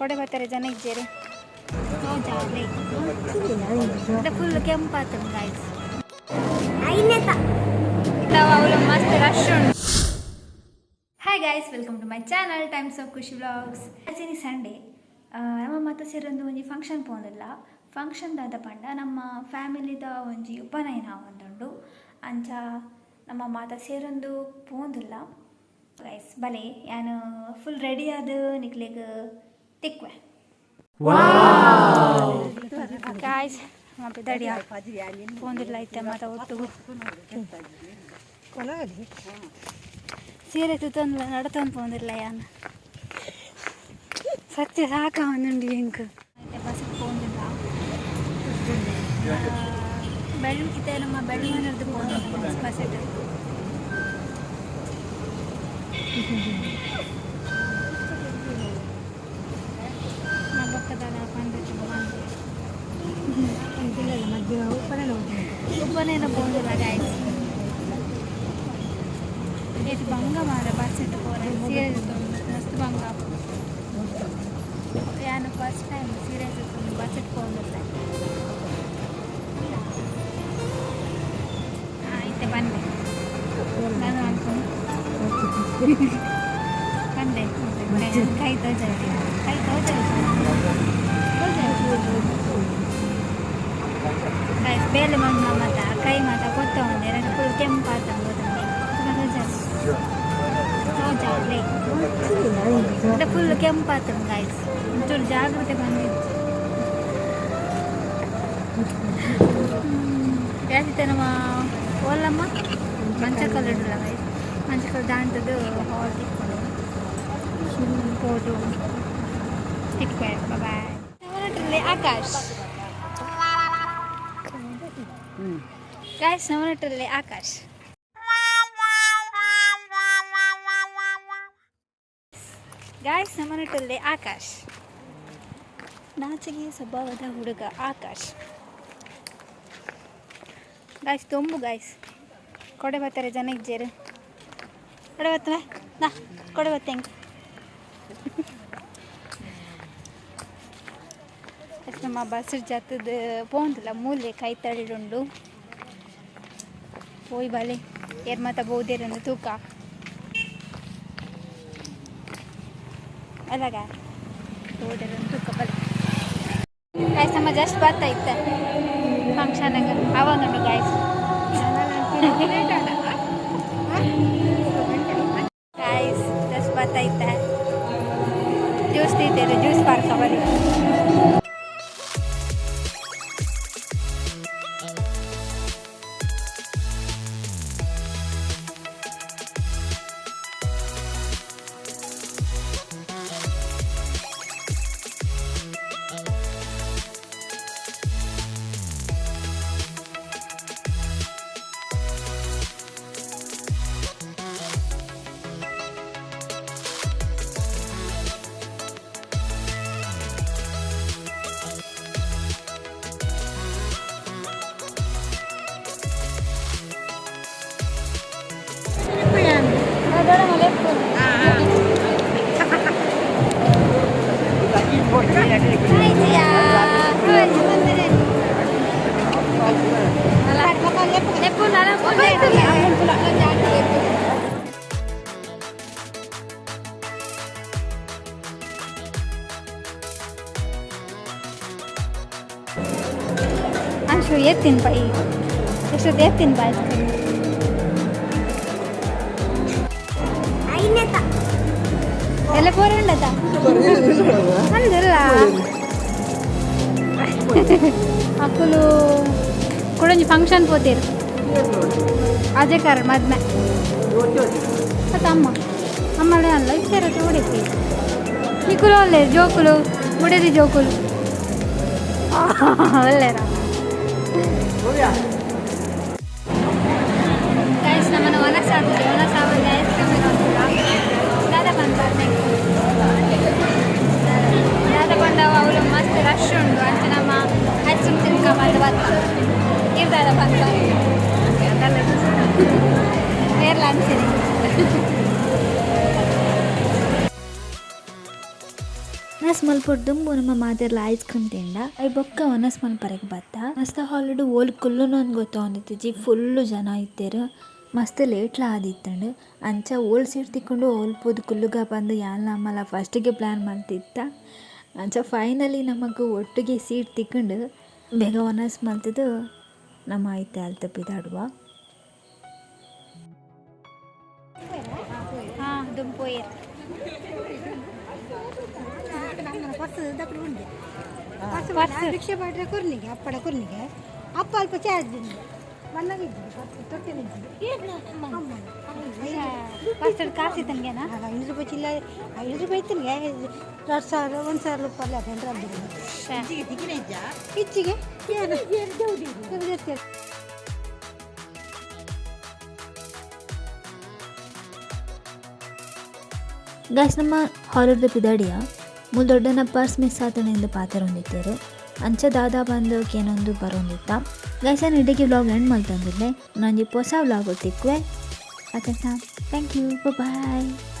ಕೊಡೆ ಬರ್ತಾರೆ ಜನ ಇದ್ದೇರಿ. ಫುಲ್ ಕೆಂಪಾತು ಗಾಯ್ಸ್ ಅವಳು ಮಸ್ತ್ ರಶ್ ಉಂಟು hi guys welcome to my channel times of Khushi vlogs cine Sunday ನಮ್ಮ ಮಾತ ಸೇರೊಂದು ಒಂಜಿ ಫಂಕ್ಷನ್ ಪೋಂದಿಲ್ಲ. ಫಂಕ್ಷನ್ ದಾದ ಪಂಡ ನಮ್ಮ ಫ್ಯಾಮಿಲಿದ ಒಂಜಿ ಉಪನಯನ ಒಂದುಂಡು. ಅಂಚ ನಮ್ಮ ಮಾತ ಸೇರೊಂದು ಪೋಂದಿಲ್ಲ. ಗೈಸ್ ಬಲೆ ಯಾನು ಫುಲ್ ರೆಡಿ ಆದ ನಿಕ್ಲೆಗ್ ತಿಕ್ವೆ ಗಾಯ್ಸ್ ಮಾಪೆ ದಡಿಯ ಪೋಂದಿಲ್ಲ ಐತೆ ಮಾತ ಒಟ್ಟು ಸೀರೆ ತುತ್ತಂದು ನಡತಂದು ಪೋಂದಿಲ್ಲ ಯಾನ ಸತ್ಯ ಸಾಕ ಒಂದುಂಡು ಎಂಕ್ అయితే ಬಸ್ಸಿಗೆ ಪೋಂದಿಲ್ಲ ಬೆಳ್ಳಿಗಿತ್ತೆ ನಮ್ಮ ಬೆಳ್ಳಿಮನೆದು ಪೋಂದಿಲ್ಲ ಬಸ್ಸಿಟ್ಟು నా बनाएर बोल्नु भयो गाइस ఇది బంగ మార బస్ ఇట్టుకోరా సీరియస్ మస్తు బంగ యాను ఫస్ట్ టైం సీరియస్ బస్ ఇట్టుకోండి అయితే బండి నన్ను అనుకోండి బండి కైతో జరిగింది కైతో પહેલે માંગમાં માતા અકાઈ માતા ગોતવા ને એને પૂરું કેમ પાતા ગોતવા అంటే ఫుల్ కెమ్ పాతం గైస్ చూడు జాగ్రత్తగా ఉంది ఏది తినమా ఓళ్ళమ్మ మంచి కలర్ గైస్ మంచి కలర్ దాంట్లో హాట్ ఫోటో ఎక్కువ బాయ్ ఆకాష్ ಗಾಯ್ಸ್ ನಮ್ಮಲ್ಲಿ ಆಕಾಶ್ ಗಾಯ್ಸ್ ನಮ್ಮಲ್ಲಿ ಆಕಾಶ್ ನಾಚಿಗೆ ಸ್ವಭಾವದ ಹುಡುಗ ಆಕಾಶ್. ಗಾಯ್ಸ್ ತುಂಬು ಗಾಯ್ಸ್ ಕೊಡೆ ಬರ್ತಾರೆ ಜನಕ್ಕೆ ಜೇರು ಕೊಡೆ ಬರ್ತವೆ ನಾ, ಕೊಡೆ ಬರ್ತೆ ಹೆಂಗೆ? ನಮ್ಮ ಬಸ್ ಜಾತದ, ಪೋಂದಿಲ್ಲ, ಮೂಲೆ ಕೈ ತಳ್ಳುಂಡು പോയി ಬಾಲೆ ಏರ್ ಮಾತ ಬೋದಿರಂದು ತೂಕ ಅಲ್ಲಗ ಬೋದಿರಂದು ತೂಕ ಬಲೆ ಗಾಯ್ಸ್ ನಮ್ಮ ಜಸ್ಟ್ ಬರ್ತಾ ಇತ್ತ ಫಂಕ್ಷನಾಗ ಅವಂದುಂಡು ಗಾಯ್ಸ್ ಗಾಯ್ಸ್ ಜಸ್ಟ್ ಬರ್ತಾ ಇತ್ತ ಜ್ಯೂಸ್ ತಿಂತೇವೆ ಜ್ಯೂಸ್ ಪಾರ್ಕ ಬರೀ Actually, yetin pa eh. Actually, yetin ba ice cream? Ay, neta. ಎಲ್ಲ ಪೋರ ಉಂಡದ ಅಂದಿಲ್ಲ ಅಕ್ಕಲು ಕೊಡೊಂಜಿ ಫಂಕ್ಷನ್ ಪೋತೀರು. ಅಜಯ್ ಕಾರಣ ಮದ್ಮೆ. ಮತ್ತೆ ಅಮ್ಮ. ಅಮ್ಮಳೆ ಅಲ್ಲ ಇಷ್ಟರ ಹೊಡಿತಿ ನಿಕ್ಕುಲು ಒಳ್ಳೆ ಜೋಕುಲು. ಮುಡದಿ ಜೋಕುಲು. ಒಳ್ಳೆರ ಗೈಸ್ ನಮ್ಮನ್ನು ಒನಸ ಆಗ್ತದೆ. ಬೇರ್ಲ ದುಂಬು ನಮ್ಮ ಮಾತೆಲ್ಲ ಐಸ್ ಕ್ರೀಮ್ ತಿಂಡ ಐ ಬೊಕ್ಕ ಒನಸ್ ಮಲ್ಪರೆಗ್ ಬತ್ತ. ಮಸ್ತ ಹಾಲಿಡು ಓಲ್ ಕುಲ್ಲುನೊಂದು ಗೊತ್ತೊಂದಿತ್ತಿಜಿ ಫುಲ್ಲು ಜನ ಇತ್ತೇರು. ಮಸ್ತ್ ಲೇಟ್ಲ ಆದಿತ್ತಂಡು. ಅಂಚ ಓಲ್ ಸೀಟ್ ತಿಕ್ಕೊಂಡು ಓಲ್ ಪೋದು ಕುಲ್ಲುಗ ಬಂದು ಯಾಲ್ ನಮ್ಮಲ್ಲ ಫಸ್ಟಿಗೆ ಪ್ಲ್ಯಾನ್ ಮಾಡ್ತಿತ್ತ. ಅಂಚ ಫೈನಲಿ ನಮಗ್ ಒಟ್ಟಿಗೆ ಸೀಟ್ ತಿಕ್ಕೊಂಡು ಬೇಗ ಒನಸ್ ಮಲ್ತಿದ್ದು ನಮ್ಮ ಐತೆ ಅಲ್ಲಿ ತಪ್ಪಿದಾಡುವ ಹಾಂ ದುಂಪೋಯರ್ ಪರ್ಸ್ ದಪ್ಪು ಉಂಡೆ ಪರ್ಸ್ ರಿಕ್ಷಾ ಮಾಡ್ರೆ ಕುರ್ನಿಗೆ ಅಪ್ಪಡ ಕುರ್ನಿಗೆ ಅಪ್ಪ ಅಲ್ಪ ಚಾರ್ಜ್ ಉಂಡೆ ಮಣ್ಣಗಿದ್ದು ಪರ್ಸ್ ತೊಟ್ಟಿಲಿದ್ದು ಫಸ್ಟ್ ಕಾಸು ತಂಗೇನಾ ಐನೂರು ರೂಪಾಯಿ ಚಿಲ್ಲ ಐನೂರು ರೂಪಾಯಿ ಇತ್ತು ಎರಡು ಸಾವಿರ ಒಂದು ಸಾವಿರ ರೂಪಾಯಿ ಅದೇ ಇಚ್ಚಿಗೆ ಏನು ಗೈಸ್ ನಮ್ಮ ಹಾಲಿಡ್ದು ಪಿದಾಡಿಯ ಮೂಲ್ ದೊಡ್ಡನ ಪರ್ಸ್ ಮಿಸ್ ಆತನ ಎಂದು ಪಾತ್ರ ಹೊಂದಿದ್ದೇರು. ಅಂಚ ದಾದಾ ಬಂದು ಏನೊಂದು ಬರೋಂದಿತ್ತ. ಗೈಸ್ ನಾನು ಇಡೀ ವ್ಲಾಗ್ ಎಂಡ್ ಮಲ್ತಂದಿದ್ದೆ ನಂಗೆ ಹೊಸ ವ್ಲಾಗ್ ತಿಕ್ವೆ ಅದನ್ನ ಥ್ಯಾಂಕ್ ಯು ಬಾಯ್